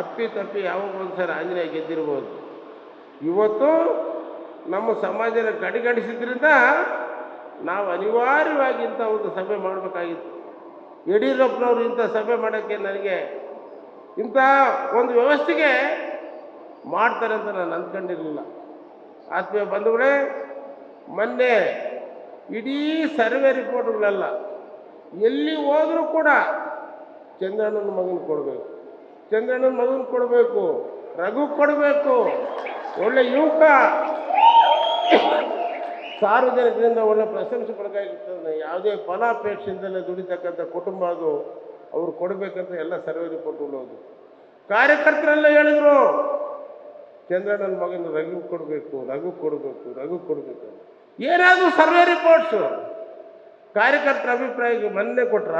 ಅಪ್ಪಿ ತಪ್ಪಿ ಯಾವಾಗ ಒಂದ್ಸರಿ ಆಂಜನೇಯ ಗೆದ್ದಿರ್ಬೋದು. ಇವತ್ತು ನಮ್ಮ ಸಮಾಜನ ಕಡೆಗಣಿಸಿದ್ರಿಂದ ನಾವು ಅನಿವಾರ್ಯವಾಗಿ ಇಂಥ ಒಂದು ಸಭೆ ಮಾಡಬೇಕಾಗಿತ್ತು. ಯಡಿಯೂರಪ್ಪನವರು ಇಂಥ ಸಭೆ ಮಾಡೋಕ್ಕೆ ನನಗೆ ಇಂಥ ಒಂದು ವ್ಯವಸ್ಥೆಗೆ ಮಾಡ್ತಾರೆ ಅಂತ ನಾನು ಅಂದ್ಕೊಂಡಿರಲಿಲ್ಲ. ಆತ್ಮೀಯ ಬಂಧುಗಳೇ, ಮೊನ್ನೆ ಇಡೀ ಸರ್ವೆ ರಿಪೋರ್ಟ್ಗಳೆಲ್ಲ, ಎಲ್ಲಿ ಹೋದರೂ ಕೂಡ ಚಂದ್ರಣ್ಣನ ಮಗನ ಕೊಡಬೇಕು. ಚಂದ್ರಣ್ಣನ ಮಗನ ಕೊಡಬೇಕು, ರಘು ಕೊಡಬೇಕು, ಒಳ್ಳೆ ಯುವಕ. ಸಾರ್ವಜನಿಕರಿಂದ ಒಳ್ಳೆ ಪ್ರಶಂಸೆ ಕೊಡಬೇಕಾಗಿರ್ತದೆ ಯಾವುದೇ ಫಲಾಪೇಕ್ಷೆಯಿಂದಲೇ ದುಡಿತಕ್ಕಂಥ ಕುಟುಂಬ ಅದು ಅವ್ರು ಕೊಡಬೇಕಂತ ಎಲ್ಲ ಸರ್ವೆ ರಿಪೋರ್ಟ್ ಉಳ್ಳೋದು. ಕಾರ್ಯಕರ್ತರೆಲ್ಲ ಹೇಳಿದ್ರು ಚಂದ್ರಣ್ಣನ ಮಗನ ರಘು ಕೊಡಬೇಕು ರಘು ಕೊಡಬೇಕು ರಘು ಕೊಡಬೇಕು ಏನಾದರೂ ಸರ್ವೆ ರಿಪೋರ್ಟ್ಸು. ಕಾರ್ಯಕರ್ತರ ಅಭಿಪ್ರಾಯಕ್ಕೆ ಮೊನ್ನೆ ಕೊಟ್ರ?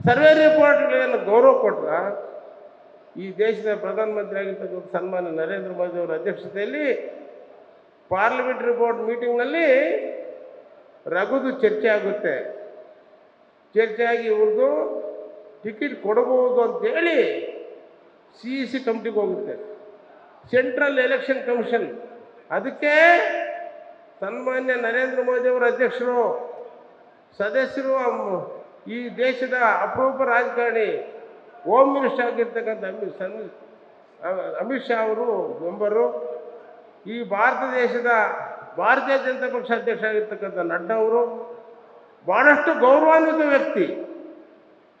ಸರ್ವೆ ರಿಪೋರ್ಟ್ಗಳೆಲ್ಲ ಗೌರವ ಕೊಟ್ರ? ಈ ದೇಶದ ಪ್ರಧಾನಮಂತ್ರಿ ಆಗಿರ್ತಕ್ಕಂಥ ಸನ್ಮಾನ್ಯ ನರೇಂದ್ರ ಮೋದಿ ಅವರ ಅಧ್ಯಕ್ಷತೆಯಲ್ಲಿ ಪಾರ್ಲಿಮೆಂಟ್ ರಿಪೋರ್ಟ್ ಮೀಟಿಂಗ್ನಲ್ಲಿ ರಘುದು ಚರ್ಚೆ ಆಗುತ್ತೆ. ಚರ್ಚೆ ಆಗಿ ಇವ್ರದ್ದು ಟಿಕೆಟ್ ಕೊಡಬಹುದು ಅಂತೇಳಿ ಸಿ ಇ ಸಿ ಕಮಿಟಿಗೆ ಹೋಗುತ್ತೆ. Central election commission. ಅದಕ್ಕೆ ಸನ್ಮಾನ್ಯ ನರೇಂದ್ರ ಮೋದಿ ಅವರ ಅಧ್ಯಕ್ಷರು, ಸದಸ್ಯರು ಈ ದೇಶದ ಅಪರೂಪ ರಾಜಕಾರಣಿ ಹೋಮ್ ಮಿನಿಸ್ಟರ್ ಆಗಿರ್ತಕ್ಕಂಥ ಅಮಿತ್ ಸನ್ ಅಮಿತ್ ಶಾ ಅವರು ಮೆಂಬರು. ಈ ಭಾರತ ದೇಶದ ಭಾರತೀಯ ಜನತಾ ಪಕ್ಷ ಅಧ್ಯಕ್ಷ ಆಗಿರ್ತಕ್ಕಂಥ ನಡ್ಡಾ ಅವರು ಭಾಳಷ್ಟು ಗೌರವಾನ್ವಿತ ವ್ಯಕ್ತಿ.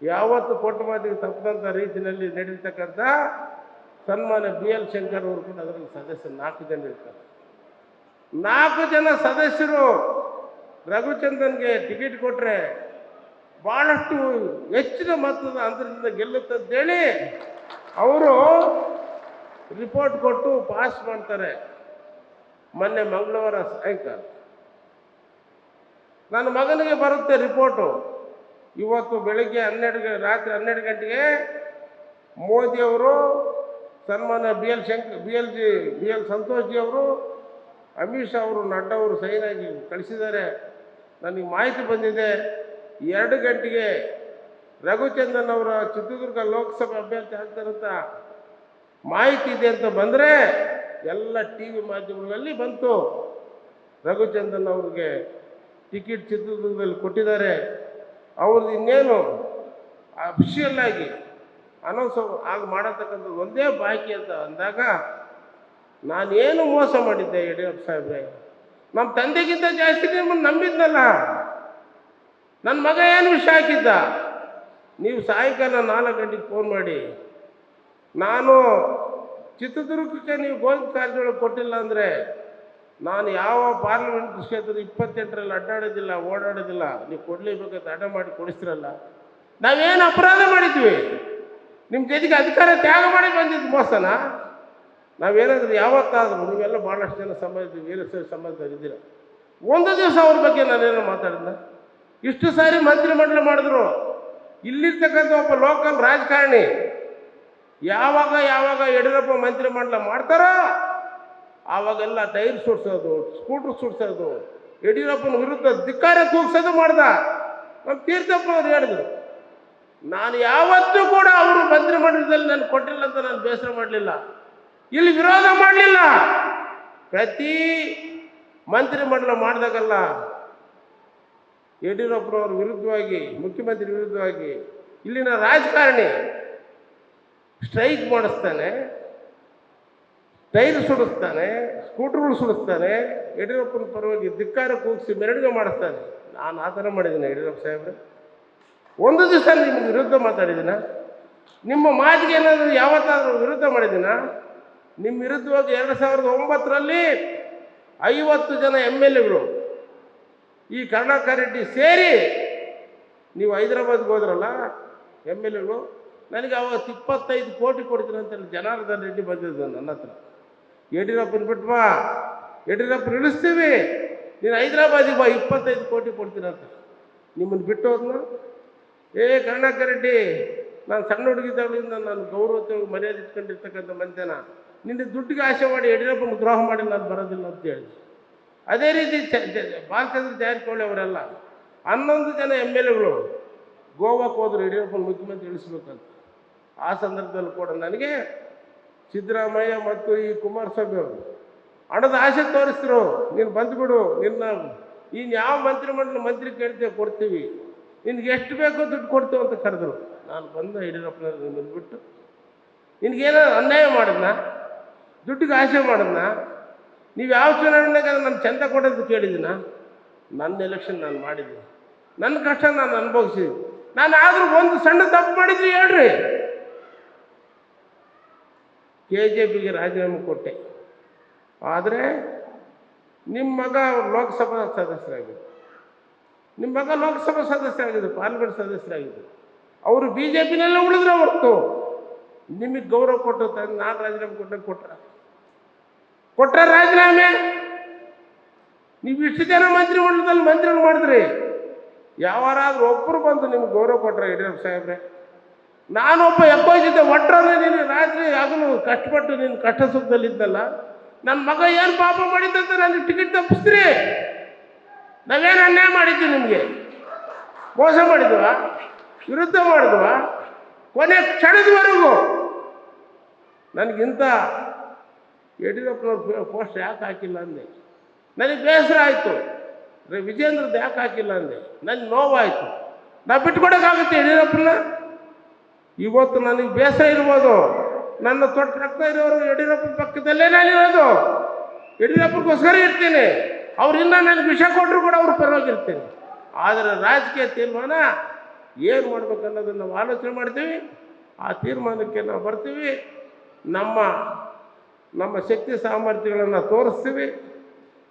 ಯಾವತ್ತು ಕೊಟ್ಟ ಮಾತಿಗೆ ತಪ್ಪದಂಥ ರೀತಿಯಲ್ಲಿ ನಡೀತಕ್ಕಂಥ ಸನ್ಮಾನ ಬಿ ಎಲ್ ಶಂಕರ್ ಅವರು ಕೂಡ ಅದರಲ್ಲಿ ಸದಸ್ಯರು ನಾಲ್ಕು ಜನ ಇರ್ತಾರೆ. ನಾಲ್ಕು ಜನ ಸದಸ್ಯರು ರಘುಚಂದನ್ಗೆ ಟಿಕೆಟ್ ಕೊಟ್ಟರೆ ಭಾಳಷ್ಟು ಹೆಚ್ಚಿನ ಮತದ ಅಂತರದಿಂದ ಗೆಲ್ಲುತ್ತೆ ಅಂತೇಳಿ ಅವರು ರಿಪೋರ್ಟ್ ಕೊಟ್ಟು ಪಾಸ್ ಮಾಡ್ತಾರೆ. ಮೊನ್ನೆ ಮಂಗಳವಾರ ಸಾಯಂಕಾಲ. ನನ್ನ ಮಗನಿಗೆ ಬರುತ್ತೆ ರಿಪೋರ್ಟು ಇವತ್ತು ಬೆಳಿಗ್ಗೆ ಹನ್ನೆರಡು ರಾತ್ರಿ ಹನ್ನೆರಡು ಗಂಟೆಗೆ ಮೋದಿಯವರು ಸನ್ಮಾನ B L Shankar B L ji B L Santosh ಅವರು, ಅಮಿತ್ ಶಾ ಅವರು, ನಡ್ಡಾ ಅವರು ಸೈನಾಗಿ ಕಳಿಸಿದ್ದಾರೆ. ನನಗೆ ಮಾಹಿತಿ ಬಂದಿದೆ. ಎರಡು ಗಂಟೆಗೆ ರಘುಚಂದ್ರನ್ ಅವರ ಚಿತ್ರದುರ್ಗ ಲೋಕಸಭಾ ಅಭ್ಯರ್ಥಿ ಆಗ್ತಾರಂತ ಮಾಹಿತಿ ಇದೆ ಅಂತ ಬಂದರೆ ಎಲ್ಲ ಟಿ ವಿ ಮಾಧ್ಯಮಗಳಲ್ಲಿ ಬಂತು. ರಘುಚಂದ್ರನ್ ಅವ್ರಿಗೆ ಟಿಕೆಟ್ ಚಿತ್ರದುರ್ಗದಲ್ಲಿ ಕೊಟ್ಟಿದ್ದಾರೆ. ಅವ್ರದ್ದು ಇನ್ನೇನು? ಅಫಿಷಿಯಲ್ ಆಗಿ ಅನೌನ್ಸ್ ಆಗಿ ಮಾಡತಕ್ಕಂಥದ್ದು ಒಂದೇ ಬಾಕಿ ಅಂತ ಅಂದಾಗ ನಾನೇನು ಮೋಸ ಮಾಡಿದ್ದೆ ಯಡಿಯೂರಪ್ಪ ಸಾಹೇಬ್ರೆ? ನಮ್ಮ ತಂದೆಗಿಂತ ಜಾಸ್ತಿ ನಿಮ್ಮನ್ನು ನಂಬಿದ್ನಲ್ಲ? ನನ್ನ ಮಗ ಏನು ವಿಷಯ ಹಾಕಿದ್ದ? ನೀವು ಸಾಯಂಕಾಲ ನಾಲ್ಕು ಗಂಟೆಗೆ ಫೋನ್ ಮಾಡಿ. ನಾನು ಚಿತ್ರದುರ್ಗಕ್ಕೆ ನೀವು ಗೋವಿಂದ ಕಾರಜೋಳ ಕೊಟ್ಟಿಲ್ಲ ಅಂದರೆ ನಾನು ಯಾವ ಪಾರ್ಲಿಮೆಂಟ್ ಕ್ಷೇತ್ರದ ಇಪ್ಪತ್ತೆಂಟರಲ್ಲಿ ಅಡ್ಡಾಡೋದಿಲ್ಲ, ಓಡಾಡೋದಿಲ್ಲ, ನೀವು ಕೊಡಲೇಬೇಕಂತ ಅಡ್ಡ ಮಾಡಿ ಕೊಡಿಸ್ತಿರಲ್ಲ. ನಾವೇನು ಅಪರಾಧ ಮಾಡಿದ್ವಿ? ನಿಮ್ಮ ಜೊತೆಗೆ ಅಧಿಕಾರ ತ್ಯಾಗ ಮಾಡಿ ಬಂದಿದ್ದು ಮೋಸನ? ನಾವೇನಾದರೂ ಯಾವತ್ತಾದರೂ ನೀವೆಲ್ಲ ಭಾಳಷ್ಟು ಜನ ವೀರಶೈವ ಸಂಬಂಧ ಇದ್ದೀರ ಒಂದು ದಿವಸ ಅವ್ರ ಬಗ್ಗೆ ನಾನೇನು ಮಾತಾಡಿದ್ನ? ಇಷ್ಟು ಸಾರಿ ಮಂತ್ರಿಮಂಡಲ ಮಾಡಿದ್ರು. ಇಲ್ಲಿರ್ತಕ್ಕಂಥ ಒಬ್ಬ ಲೋಕಲ್ ರಾಜಕಾರಣಿ ಯಾವಾಗ ಯಾವಾಗ ಯಡಿಯೂರಪ್ಪ ಮಂತ್ರಿಮಂಡಲ ಮಾಡ್ತಾರೋ, ಆವಾಗೆಲ್ಲ ಟೈರ್ ಸುಡ್ಸೋದು, ಸ್ಕೂಟ್ರ್ ಸುಡ್ಸೋದು, ಯಡಿಯೂರಪ್ಪನ ವಿರುದ್ಧ ಧಿಕ್ಕಾರ ಕೂಗ್ಸೋದು ಮಾಡ್ದ. ನಮ್ಮ ತೀರ್ಥಪ್ಪ ಅವ್ರು ಹೇಳಿದ್ರು, ನಾನು ಯಾವತ್ತೂ ಕೂಡ ಅವರು ಮಂತ್ರಿಮಂಡಲದಲ್ಲಿ ನಾನು ಕೊಟ್ಟಿಲ್ಲ ಅಂತ ನಾನು ಬೇಸರ ಮಾಡಲಿಲ್ಲ. ಇಲ್ಲಿ ವಿರೋಧ ಮಾಡಲಿಲ್ಲ. ಪ್ರತಿ ಮಂತ್ರಿಮಂಡಲ ಮಾಡಿದಾಗಲ್ಲ ಯಡಿಯೂರಪ್ಪನವ್ರ ವಿರುದ್ಧವಾಗಿ, ಮುಖ್ಯಮಂತ್ರಿ ವಿರುದ್ಧವಾಗಿ ಇಲ್ಲಿನ ರಾಜಕಾರಣಿ ಸ್ಟ್ರೈಕ್ ಮಾಡಿಸ್ತಾನೆ, ಟೈರ್ ಸುಡಿಸ್ತಾನೆ, ಸ್ಕೂಟರ್ಗಳು ಸುಡಿಸ್ತಾನೆ, ಯಡಿಯೂರಪ್ಪನ ಪರವಾಗಿ ಧಿಕ್ಕಾರ ಕೂಗಿಸಿ ಮೆರವಣಿಗೆ ಮಾಡಿಸ್ತಾನೆ. ನಾನು ಆ ಥರ ಮಾಡಿದ್ದೀನಿ ಯಡಿಯೂರಪ್ಪ ಸಾಹೇಬ್ರೆ. ಒಂದು ದಿವಸ ನಿಮ್ಮ ವಿರುದ್ಧ ಮಾತಾಡಿದ್ದೀನ? ನಿಮ್ಮ ಮಾತಿಗೆ ಏನಾದರೂ ಯಾವತ್ತಾದರೂ ವಿರುದ್ಧ ಮಾಡಿದ್ದೀನ? ನಿಮ್ಮ ವಿರುದ್ಧವಾಗಿ ಎರಡು ಸಾವಿರದ ಒಂಬತ್ತರಲ್ಲಿ ಐವತ್ತು ಜನ ಎಂ ಎಲ್ ಎಗಳು ಈ ಕರುಣಾಕರ ರೆಡ್ಡಿ ಸೇರಿ ನೀವು ಹೈದರಾಬಾದ್ಗೆ ಹೋದ್ರಲ್ಲ, ಎಂ ಎಲ್ ಎಗಳು, ನನಗೆ ಅವತ್ತು ಇಪ್ಪತ್ತೈದು ಕೋಟಿ ಕೊಡ್ತೀನಿ ಅಂತೇಳಿ ಜನಾರ್ದನ್ ರೆಡ್ಡಿ ಬಂದಿದ್ದ ನನ್ನ ಹತ್ರ. ಯಡಿಯೂರಪ್ಪನ ಬಿಟ್ಟು ಬಾ, ಯಡಿಯೂರಪ್ಪನ ಇಳಿಸ್ತೀವಿ, ನೀನು ಹೈದರಾಬಾದಿಗೆ ಬಾ, ಇಪ್ಪತ್ತೈದು ಕೋಟಿ ಕೊಡ್ತೀನಿ ಅಂತ. ನಿಮ್ಮನ್ನು ಬಿಟ್ಟು ಹೋದ್ನು? ಏ ಕರುಣಾಕರ ರೆಡ್ಡಿ, ನಾನು ಸಣ್ಣ ಹುಡುಗಿದ್ದಾಗಲಿಂದ ನಾನು ಗೌರವತೆ ಮರ್ಯಾದೆ ಇಟ್ಕೊಂಡಿರ್ತಕ್ಕಂಥ ಮಂತ್ಯನ ನಿನ್ನ ದುಡ್ಡಿಗೆ ಆಸೆ ಮಾಡಿ ಯಡಿಯೂರಪ್ಪನ ದ್ರೋಹ ಮಾಡಿ ನಾನು ಬರೋದಿಲ್ಲ ಅಂತ ಹೇಳಿ. ಅದೇ ರೀತಿ ಬಾಲಚಂದ್ರ ಜಾರಕಿಹೊಳಿ ಅವರೆಲ್ಲ. ಹನ್ನೊಂದು ಜನ ಎಂ ಎಲ್ ಎಗಳು ಗೋವಾಕ್ಕೆ ಹೋದ್ರು ಯಡಿಯೂರಪ್ಪ ಮುಖ್ಯಮಂತ್ರಿ ಇಳಿಸ್ಬೇಕಂತ. ಆ ಸಂದರ್ಭದಲ್ಲಿ ಕೂಡ ನನಗೆ ಸಿದ್ದರಾಮಯ್ಯ ಮತ್ತು ಈ ಕುಮಾರಸ್ವಾಮಿ ಅವರು, ಹಣದ ಆಸೆ ತೋರಿಸ್ರು, ನೀನು ಬಂದ್ಬಿಡು ನಿನ್ನ ನೀನು ಯಾವ ಮಂತ್ರಿಮಂಡಲ ಮಂತ್ರಿ ಕೇಳ್ತೇವೆ ಕೊಡ್ತೀವಿ. ನಿನ್ಗೆ ಎಷ್ಟು ಬೇಕೋ ದುಡ್ಡು ಕೊಡ್ತೇವೆ ಅಂತ ಕರೆದ್ರು. ನಾನು ಬಂದ ಯಡಿಯೂರಪ್ಪನ ಬಂದ್ಬಿಟ್ಟು ನಿನಗೇನೋ ಅನ್ಯಾಯ ಮಾಡಿದ್ನ? ದುಡ್ಡಿಗೆ ಆಸೆ ಮಾಡಿದ್ನ? ನೀವು ಯಾವ ಚುನಾವಣೆಗೆ ನಾನು ಚಂದ ಕೊಡೋದು ಕೇಳಿದ್ದೀನ ನನ್ನ ಎಲೆಕ್ಷನ್ ನಾನು ಮಾಡಿದ್ದೀನಿ ನನ್ನ ಕಷ್ಟ ನಾನು ಅನುಭವಿಸಿದ್ದೀನಿ ನಾನು ಆದರೂ ಒಂದು ಸಣ್ಣ ತಪ್ಪು ಮಾಡಿದ್ರಿ ಹೇಳ್ರಿ. ಕೆ ಜೆ ಪಿಗೆ ರಾಜೀನಾಮೆ ಕೊಟ್ಟೆ. ಆದರೆ ನಿಮ್ಮ ಮಗ ಲೋಕಸಭಾ ಸದಸ್ಯರಾಗಿದ್ದರು ನಿಮ್ಮ ಮಗ ಲೋಕಸಭಾ ಸದಸ್ಯರಾಗಿದ್ದರು ಪಾರ್ಲಿಮೆಂಟ್ ಸದಸ್ಯರಾಗಿದ್ದರು ಅವರು ಬಿ ಜೆ ಪಿನಲ್ಲೇ ಉಳಿದ್ರೆ ಹೊರತು ನಿಮಗೆ ಗೌರವ ಕೊಟ್ಟು ನಾನು ರಾಜೀನಾಮೆ ಕೊಟ್ಟಂಗೆ ಕೊಟ್ರ. ಕೊಟ್ರ ರಾಜೀನಾಮೆ? ನೀವು ಇಷ್ಟು ಜನ ಮಂತ್ರಿ ಮಂಡಲದಲ್ಲಿ ಮಂತ್ರಿಗಳು ಮಾಡಿದ್ರಿ. ಯಾವಾರಾದ್ರೂ ಒಬ್ಬರು ಬಂದು ನಿಮ್ಗೆ ಗೌರವ ಕೊಟ್ರೆ ಯಡಿಯೂರಪ್ಪ ಸಾಹೇಬ್ರೆ. ನಾನೊಬ್ಬ ಎಬ್ಬಾಯಿಸಿದ್ದೆ ಒಟ್ಟರಲ್ಲಿ ನೀನು ರಾತ್ರಿ ಹಗಲು ಕಷ್ಟಪಟ್ಟು ನೀನು ಕಷ್ಟ ಸುಖದಲ್ಲಿದ್ದಲ್ಲ. ನನ್ನ ಮಗ ಏನು ಪಾಪ ಮಾಡಿದ್ದಂತ ನನಗೆ ಟಿಕೆಟ್ ತಪ್ಪಿಸ್ತೀರಿ? ನಾವೇನು ಅನ್ಯಾಯ ಮಾಡಿದ್ದು ನಿಮಗೆ? ಮೋಸ ಮಾಡಿದ್ವ? ವಿರುದ್ಧ ಮಾಡಿದ್ವಾ? ಕೊನೆ ಕ್ಷಣದವರೆಗೂ ನನಗಿಂತ ಯಡಿಯೂರಪ್ಪನವ್ರ ಪೋಸ್ಟ್ ಯಾಕೆ ಹಾಕಿಲ್ಲ ಅಂದೆ. ನನಗೆ ಬೇಸರ ಆಯಿತು. ವಿಜೇಂದ್ರದ್ದು ಯಾಕೆ ಹಾಕಿಲ್ಲ ಅಂದೆ. ನನಗೆ ನೋವಾಯಿತು. ನಾ ಬಿಟ್ಕೊಡೋಕ್ಕಾಗುತ್ತೆ ಯಡಿಯೂರಪ್ಪನ ಇವತ್ತು ನನಗೆ ಬೇಸರ ಇರ್ಬೋದು. ನನ್ನ ತೊಟ್ಟ ರಕ್ತ ಇರೋರು ಯಡಿಯೂರಪ್ಪನ ಪಕ್ಕದಲ್ಲೇ ಇರೋದು. ಯಡಿಯೂರಪ್ಪಗೋಸ್ಕರ ಇರ್ತೀನಿ. ಅವರಿಂದ ನನಗೆ ವಿಷ ಕೊಟ್ಟರು ಕೂಡ ಅವ್ರ ಪರವಾಗಿರ್ತೀನಿ. ಆದರೆ ರಾಜಕೀಯ ತೀರ್ಮಾನ ಏನು ಮಾಡ್ಬೇಕು ಅನ್ನೋದನ್ನು ನಾವು ಆಲೋಚನೆ ಮಾಡ್ತೀವಿ. ಆ ತೀರ್ಮಾನಕ್ಕೆ ನಾವು ಬರ್ತೀವಿ. ನಮ್ಮ ನಮ್ಮ ಶಕ್ತಿ ಸಾಮರ್ಥ್ಯಗಳನ್ನು ತೋರಿಸ್ತೀವಿ.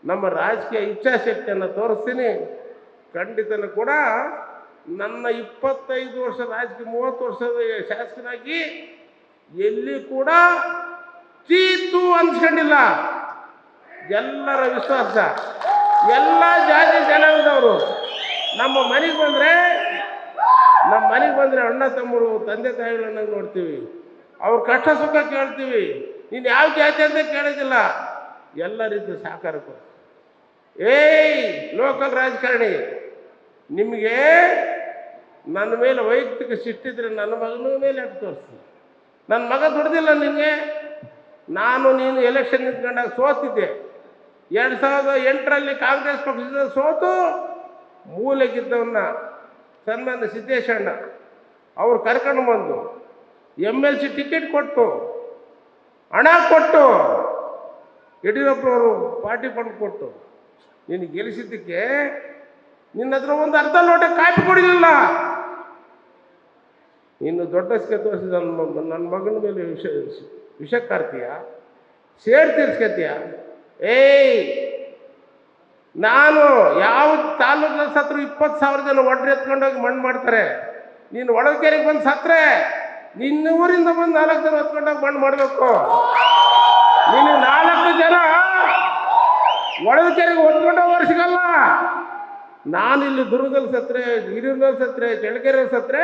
ನಮ್ಮ ರಾಜಕೀಯ ಇಚ್ಛಾಶಕ್ತಿಯನ್ನು ತೋರಿಸ್ತೀನಿ. ಖಂಡಿತನೂ ಕೂಡ ನನ್ನ ಇಪ್ಪತ್ತೈದು ವರ್ಷ, ರಾಜಕೀಯ ಮೂವತ್ತು ವರ್ಷದ ಶಾಸಕನಾಗಿ ಎಲ್ಲಿ ಕೂಡ ಚೀತು ಅನ್ಸ್ಕೊಂಡಿಲ್ಲ. ಎಲ್ಲರ ವಿಶ್ವಾಸ. ಎಲ್ಲ ಜಾತಿ ಜನಾಂಗದವರು. ನಮ್ಮ ಮನೆಗೆ ಬಂದರೆ, ನಮ್ಮ ಮನೆಗೆ ಬಂದರೆ ಅಣ್ಣ ತಮ್ಮರು, ತಂದೆ ತಾಯಿಗಳನ್ನ ನೋಡ್ತೀವಿ. ಅವ್ರ ಕಷ್ಟ ಸುಖ ಕೇಳ್ತೀವಿ. ನೀನು ಯಾವ ಜಾತಿ ಅಂತ ಕೇಳೋದಿಲ್ಲ. ಎಲ್ಲ ರೀತಿಯ ಸಹಕಾರ ಕೊಡು. ಏಯ್, ಲೋಕಲ್ ರಾಜಕಾರಣಿ, ನಿಮಗೆ ನನ್ನ ಮೇಲೆ ವೈಯಕ್ತಿಕ ಸಿಟ್ಟಿದ್ರೆ ನನ್ನ ಮಗನ ಮೇಲೆ ಎಟ್ಟು ತೋರಿಸ್ತೀನಿ ನನ್ನ ಮಗ ದುಡ್ದಿಲ್ಲ ನಿಮಗೆ ನಾನು ನೀನು ಎಲೆಕ್ಷನ್ ನಿಂತ್ಕೊಂಡಾಗ ಸೋತಿದ್ದೆ. ಎರಡು ಸಾವಿರದ ಎಂಟರಲ್ಲಿ ಕಾಂಗ್ರೆಸ್ ಪಕ್ಷದ ಸೋತು. ಮೂಲೆಗಿದ್ದವನ್ನ ಸನ್ಮಾನ್ಯ ಸಿದ್ದೇಶಣ್ಣ, ಅವ್ರು ಕರ್ಕೊಂಡು ಬಂದು ಎಂ ಎಲ್ ಸಿ ಟಿಕೆಟ್ ಕೊಟ್ಟು ಹಣ ಕೊಟ್ಟು ಯಡಿಯೂರಪ್ಪನವರು ಪಾರ್ಟಿ ಫಂಡ್ ಕೊಟ್ಟು ನೀನು ಗೆಲ್ಲಿಸಿದ್ದಕ್ಕೆ ನಿನ್ನ ಹತ್ರ ಒಂದು ಅರ್ಧ ಲೋಟ ಕಾಪಿ ಕೊಡಲಿಲ್ಲ. ಇನ್ನು ದೊಡ್ಡ ತೋರಿಸಿ ನನ್ನ ನನ್ನ ಮಗನ ಮೇಲೆ ವಿಷ ವಿಷಕ್ಕಾರ್ತೀಯ ಕಾರ್ತೀಯ ಸೇಡ್ ತೀರ್ಸ್ಕೊತೀಯ. ಏಯ್! ನಾನು ಯಾವ ತಾಲೂಕಿನ ಸತ್ರು ಇಪ್ಪತ್ತು ಸಾವಿರ ಜನ ಒಡ್ರೆ ಎತ್ಕೊಂಡೋಗಿ ಮಣ್ಣು ಮಾಡ್ತಾರೆ. ನೀನು ಒಳಗೆರೆಗೆ ಬಂದು ಸತ್ರೆ. ನಿನ್ನ ಊರಿಂದ ಬಂದು ನಾಲ್ಕು ಜನ ಹೊತ್ಕೊಂಡಾಗ ಬಂದ್ ಮಾಡಬೇಕು. ನೀನು ನಾಲ್ಕು ಜನ ಒಳದ ಕೆರೆಗೆ ಹೊತ್ಕೊಂಡೋಗಿ ಸಿಗಲ್ಲ. ನಾನು ಇಲ್ಲಿ ದುರ್ಗದಲ್ಲಿ ಸತ್ರೆ, ಹಿರಿಯೂರಿನಲ್ಲಿ ಸತ್ರೆ, ಚಳ್ಳಕೆರೆಯಲ್ಲಿ ಸತ್ರೆ,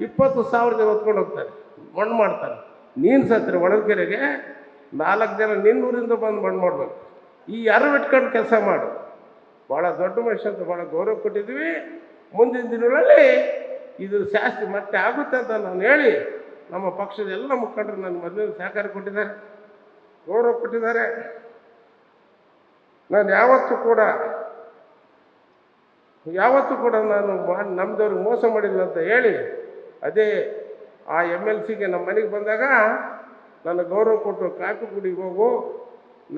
ಇಪ್ಪತ್ತು ಸಾವಿರ ಜನ ಹೊತ್ಕೊಂಡು ಹೋಗ್ತಾರೆ. ಮಣ್ಣು ಮಾಡ್ತಾರೆ. ನೀನು ಸತ್ರೆ ಒಳಗೆರೆಗೆ ನಾಲ್ಕು ಜನ ನಿನ್ನ ಊರಿಂದ ಬಂದು ಮಣ್ಣು ಮಾಡಬೇಕು. ಈ ಯಾರು ಇಟ್ಕೊಂಡು ಕೆಲಸ ಮಾಡು. ಭಾಳ ದೊಡ್ಡ ಮನುಷ್ಯ ಅಂತ ಭಾಳ ಗೌರವ ಕೊಟ್ಟಿದ್ವಿ ಮುಂದಿನ ದಿನಗಳಲ್ಲಿ ಇದು ಜಾಸ್ತಿ ಮತ್ತೆ ಆಗುತ್ತೆ ಅಂತ ನಾನು ಹೇಳಿ ನಮ್ಮ ಪಕ್ಷದ ಎಲ್ಲ ಮುಖಂಡರು ನನ್ನ ಮೊದಲಿನ ಸಹಕಾರ ಕೊಟ್ಟಿದ್ದಾರೆ, ಗೌರವ ಕೊಟ್ಟಿದ್ದಾರೆ. ನಾನು ಯಾವತ್ತೂ ಕೂಡ ಯಾವತ್ತೂ ಕೂಡ ನಾನು ನಮ್ದವ್ರಿಗೆ ಮೋಸ ಮಾಡಿಲ್ಲ ಅಂತ ಹೇಳಿ ಅದೇ ಆ ಎಂ ಎಲ್ ಸಿಗೆ ನಮ್ಮ ಮನೆಗೆ ಬಂದಾಗ ನನ್ನ ಗೌರವ ಕೊಟ್ಟು ಕಾಫಿ ಕುಡಿಗೆ ಹೋಗು.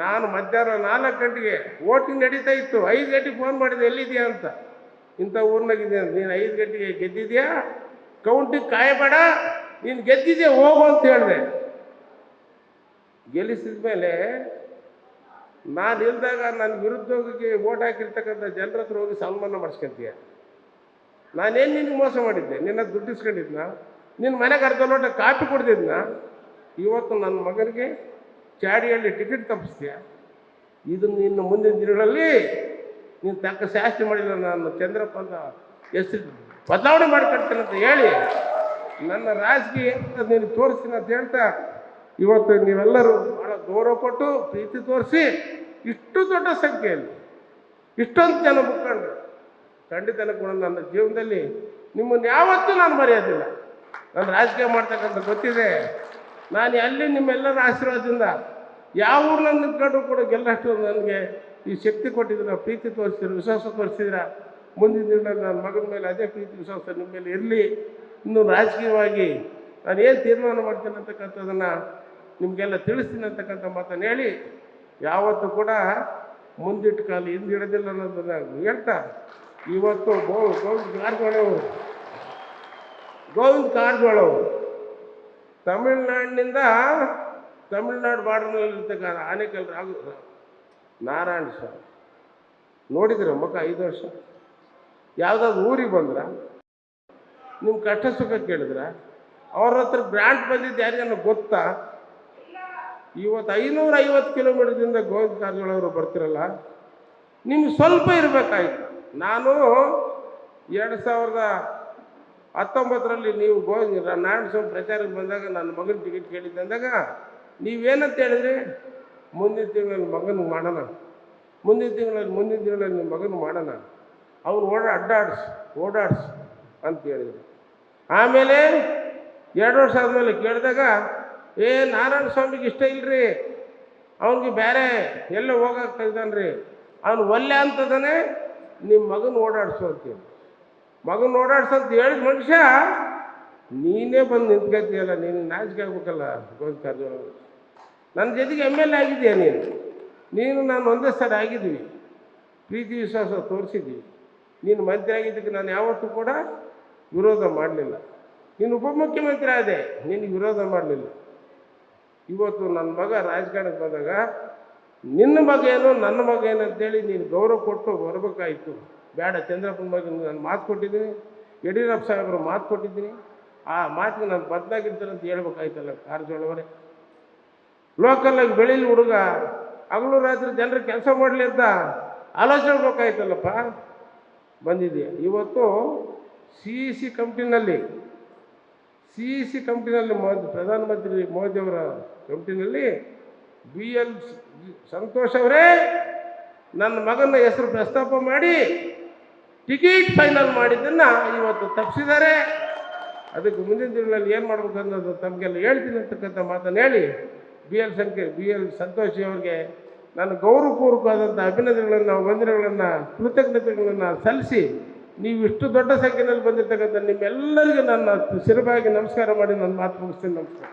ನಾನು ಮಧ್ಯಾಹ್ನ ನಾಲ್ಕು ಗಂಟೆಗೆ ಓಟಿಂಗ್ ನಡೀತಾ ಇತ್ತು, ಐದು ಗಂಟೆಗೆ ಫೋನ್ ಮಾಡಿದೆ ಎಲ್ಲಿದೆಯಾ ಅಂತ. ಇಂಥ ಊರಿನಾಗಿದೆಯಾ ನೀನು ಐದು ಗಂಟೆಗೆ ಗೆದ್ದಿದ್ಯಾ? ಕೌಂಟಿಗೆ ಕಾಯಬೇಡ, ನೀನು ಗೆದ್ದಿದ್ಯಾ? ಹೋಗು ಅಂತ ಹೇಳಿದೆ. ಗೆಲ್ಲಿಸಿದ ಮೇಲೆ ನಾನು ಇಲ್ದಾಗ ನನ್ನ ವಿರುದ್ಧವಾಗಿ ಓಟ್ ಹಾಕಿರ್ತಕ್ಕಂಥ ಜನರ ಹತ್ರ ಹೋಗಿ ಸನ್ಮಾನ ಮಾಡಿಸ್ಕೊಂತೀಯ? ನಾನೇನು ನಿನಗೆ ಮೋಸ ಮಾಡಿದ್ದೆ? ನಿನ್ನ ದುಡ್ಡು ಇಸ್ಕೊಂಡಿದ್ನ? ನಿನ್ನ ಮನೆಗೆ ಅರ್ಧ ಲೋಟ ಕಾಪಿ ಕೊಡ್ತಿದ್ನ ಇವತ್ತು ನನ್ನ ಮಗನಿಗೆ ಚಾಡಿಯಲ್ಲಿ ಟಿಕೆಟ್ ತಪ್ಪಿಸ್ತೀಯ? ಇದನ್ನು ಇನ್ನು ಮುಂದಿನ ದಿನಗಳಲ್ಲಿ ನೀನು ತಕ್ಕ ಶಾಸ್ತಿ ಮಾಡಿಲ್ಲ ನಾನು, ಚಂದ್ರಪ್ಪ ಅಂತ ಎಷ್ಟು ಬದಲಾವಣೆ ಮಾಡ್ಕೊಳ್ತೇನೆ ಅಂತ ಹೇಳಿ ನನ್ನ ರಾಜಕೀಯ ಅಂತ ನೀನು ತೋರಿಸ್ತೀನಿ ಅಂತ ಹೇಳ್ತಾ ಇವತ್ತು ನೀವೆಲ್ಲರೂ ಭಾಳ ಗೌರವ ಕೊಟ್ಟು ಪ್ರೀತಿ ತೋರಿಸಿ ಇಷ್ಟು ದೊಡ್ಡ ಸಂಖ್ಯೆಯಲ್ಲಿ ಇಷ್ಟೊಂದು ಜನ ಮುಖಂಡರು. ಖಂಡಿತನ ಕೂಡ ನನ್ನ ಜೀವನದಲ್ಲಿ ನಿಮ್ಮನ್ನು ಯಾವತ್ತೂ ನಾನು ಮರೆಯೋದಿಲ್ಲ. ನಾನು ರಾಜಕೀಯ ಮಾಡ್ತಕ್ಕಂಥ ಗೊತ್ತಿದೆ. ನಾನು ಅಲ್ಲಿ ನಿಮ್ಮೆಲ್ಲರ ಆಶೀರ್ವಾದದಿಂದ ಯಾವ ಊರ್ನಲ್ಲಿ ನಿಂತ್ಕೊಂಡ್ರು ಕೂಡ ಗೆಲ್ಲಷ್ಟು ನನಗೆ ಈ ಶಕ್ತಿ ಕೊಟ್ಟಿದ್ದೀರ ಪ್ರೀತಿ ತೋರಿಸಿದ್ರ, ವಿಶ್ವಾಸ ತೋರಿಸಿದ್ರ. ಮುಂದಿನ ದಿನ ನನ್ನ ಮಗನ ಮೇಲೆ ಅದೇ ಪ್ರೀತಿ, ವಿಶ್ವಾಸ ನಿಮ್ಮ ಮೇಲೆ ಇರಲಿ. ಇನ್ನು ರಾಜಕೀಯವಾಗಿ ನಾನು ಏನು ತೀರ್ಮಾನ ಮಾಡ್ತೀನಿ ಅಂತಕ್ಕಂಥದ್ದನ್ನು ನಿಮಗೆಲ್ಲ ತಿಳಿಸ್ತೀನಿ ಅಂತಕ್ಕಂಥ ಮಾತನ್ನು ಹೇಳಿ, ಯಾವತ್ತೂ ಕೂಡ ಮುಂದಿಟ್ಟು ಕಾಲು ಹಿಂದಿಡೋದಿಲ್ಲ ಅನ್ನೋದನ್ನು ಹೇಳ್ತಾ. ಇವತ್ತು ಗೋ ಗೋವಿಂದ ಕಾರಜೋಳ ಅವರು ಗೋವಿಂದ ಕಾರಜೋಳ ಅವರು ತಮಿಳ್ನಾಡಿನಿಂದ ತಮಿಳ್ನಾಡು ಬಾರ್ಡರ್ನಲ್ಲಿರ್ತಕ್ಕಂಥ ಆನೆಕಲ್ ರಾಘು ನಾರಾಯಣ ಸ್ವಾಮಿ. ನೋಡಿದ್ರ ಮಗ ಐದು ವರ್ಷ. ಯಾವುದಾದ್ರು ಊರಿಗೆ ಬಂದ್ರ ನಿಮ್ಮ ಕಷ್ಟ ಸುಖ ಕೇಳಿದ್ರ, ಅವ್ರ ಹತ್ರ ಗ್ರಾಂಟ್ ಬಂದಿದ್ದು ಯಾರಿಗಾನ ಗೊತ್ತಾ? ಇವತ್ತು ಐನೂರ ಐವತ್ತು ಕಿಲೋಮೀಟರ್ದಿಂದ ಗೋವಿಂದ ಕಾರ್ಜೋಳವರು ಬರ್ತಿರಲ್ಲ, ನಿಮ್ಗೆ ಸ್ವಲ್ಪ ಇರಬೇಕಾಯ್ತು. ನಾನು ಎರಡು ಸಾವಿರದ ಹತ್ತೊಂಬತ್ತರಲ್ಲಿ ನೀವು ಗೋವಿಂದ, ನಾರಾಯಣ ಸ್ವಾಮಿ ಪ್ರಚಾರಕ್ಕೆ ಬಂದಾಗ ನನ್ನ ಮಗನ ಟಿಕೆಟ್ ಕೇಳಿದ್ದೆ ಅಂದಾಗ, ನೀವೇನಂತ ಹೇಳಿದ್ರಿ? ಮುಂದಿನ ತಿಂಗಳಲ್ಲಿ ಮಗನ ಮಾಡೋಣ. ಮುಂದಿನ ತಿಂಗಳಲ್ಲಿ ಮುಂದಿನ ತಿಂಗಳಲ್ಲಿ ನಿಮ್ಮ ಮಗನ ಮಾಡೋಣ. ಅವ್ನು ಓಡ ಅಡ್ಡಾಡ್ಸ್, ಓಡಾಡ್ಸ್ ಅಂತ ಹೇಳಿದ್ರು. ಆಮೇಲೆ ಎರಡು ವರ್ಷ ಆದಮೇಲೆ ಕೇಳಿದಾಗ, ಏ, ನಾರಾಯಣ ಸ್ವಾಮಿಗೆ ಇಷ್ಟ ಇಲ್ರಿ. ಅವನಿಗೆ ಬೇರೆ ಎಲ್ಲ ಹೋಗಕ್ಕೆ ಇದ್ದಾನ್ರಿ. ಅವನು ಒಲ್ಲೆ ಅಂತದಾನೆ ನಿಮ್ಮ ಮಗನ ಓಡಾಡ್ಸು ಅಂತೇಳಿ ಮಗನ ಓಡಾಡ್ಸು ಅಂತ ಹೇಳಿದ ಮನುಷ್ಯ, ನೀನೇ ಬಂದು ನಿಂತ್ಕೊತೀಯಲ್ಲ, ನೀನು ನಾಚಿಕೆ ಆಗ್ಬೇಕಲ್ಲ ಗೋವಿಂದ ಅವರು. ನನ್ನ ಜೊತೆಗೆ ಎಂ ಎಲ್ ಎ ಆಗಿದೆಯಾ ನೀನು? ನೀನು ನಾನು ಒಂದೇ ಸರಿ ಆಗಿದ್ದೀವಿ ಪ್ರೀತಿ ವಿಶ್ವಾಸ ತೋರಿಸಿದ್ವಿ. ನೀನು ಮಂತ್ರಿ ಆಗಿದ್ದಕ್ಕೆ ನಾನು ಯಾವತ್ತೂ ಕೂಡ ವಿರೋಧ ಮಾಡಲಿಲ್ಲ. ನೀನು ಉಪಮುಖ್ಯಮಂತ್ರಿ ಆದೆ, ನಿನಗೆ ವಿರೋಧ ಮಾಡಲಿಲ್ಲ. ಇವತ್ತು ನನ್ನ ಮಗ ರಾಜಕಾರಣಕ್ಕೆ ಬಂದಾಗ, ನಿನ್ನ ಮಗ ಏನು, ನನ್ನ ಮಗ ಏನು ಅಂತೇಳಿ ನೀನು ಗೌರವ ಕೊಟ್ಟು ಬರಬೇಕಾಯಿತು. ಬೇಡ, ಚಂದ್ರಪ್ಪನ ಮಗ ನಾನು ಮಾತು ಕೊಟ್ಟಿದ್ದೀನಿ. ಯಡಿಯೂರಪ್ಪ ಸಾಹೇಬರು ಮಾತು ಕೊಟ್ಟಿದ್ದೀನಿ. ಆ ಮಾತಿಗೆ ನಾನು ಬದಲಾಗಿರ್ತಾರೆ ಅಂತ ಹೇಳ್ಬೇಕಾಯ್ತಲ್ಲ ಕಾರಜೋಳವರೇ ಲೋಕಲ್ಲಾಗಿ ಬೆಳೀಲಿ ಹುಡುಗ. ಹಗಲು ರಾತ್ರಿ ಜನರು ಕೆಲಸ ಮಾಡಲಿ ಅಂತ ಆಲೋಚನೆ ಬೇಕಾಯ್ತಲ್ಲಪ್ಪ ಬಂದಿದೆಯಾ ಇವತ್ತು ಸಿ ಇ ಸಿ ಕಂಪ್ನಿನಲ್ಲಿ ಸಿ ಇ ಸಿ ಕಂಪ್ನಿನಲ್ಲಿ ಮೋದಿ, ಪ್ರಧಾನಮಂತ್ರಿ ಮೋದಿಯವರ ಕಂಪ್ನಿನಲ್ಲಿ ಬಿ ಎಲ್ ಸಂತೋಷ್ ಅವರೇ ನನ್ನ ಮಗನ ಹೆಸರು ಪ್ರಸ್ತಾಪ ಮಾಡಿ ಟಿಕೆಟ್ ಫೈನಲ್ ಮಾಡಿದ್ದನ್ನು ಇವತ್ತು ತಪ್ಪಿಸಿದ್ದಾರೆ ಅದಕ್ಕೆ ಮುಂದಿನ ದಿನಗಳಲ್ಲಿ ಏನು ಮಾಡ್ಬೇಕು ಅನ್ನೋದು ತಮಗೆಲ್ಲ ಹೇಳ್ತೀನಿ ಅಂತಕ್ಕಂಥ ಮಾತನ್ನು ಹೇಳಿ ಬಿ ಎಲ್ ಸಂಖ್ಯೆ ಬಿ ಎಲ್ ಸಂತೋಷ್ ಅವರಿಗೆ ನಾನು ಗೌರವಪೂರ್ವಕವಾದಂಥ ಅಭಿನಂದನೆಗಳನ್ನು, ವಂದನೆಗಳನ್ನು, ಕೃತಜ್ಞತೆಗಳನ್ನು ಸಲ್ಲಿಸಿ ನೀವು ಇಷ್ಟು ದೊಡ್ಡ ಸಂಖ್ಯೆಯಲ್ಲಿ ಬಂದಿರ್ತಕ್ಕಂಥ ನಿಮ್ಮೆಲ್ಲರಿಗೂ ನನ್ನ ಸಿರಬಾಗಿ ನಮಸ್ಕಾರ ಮಾಡಿ ನನ್ನ ಮಾತು ಮುಗಿಸ್ತೀನಿ, ನಮಸ್ಕಾರ.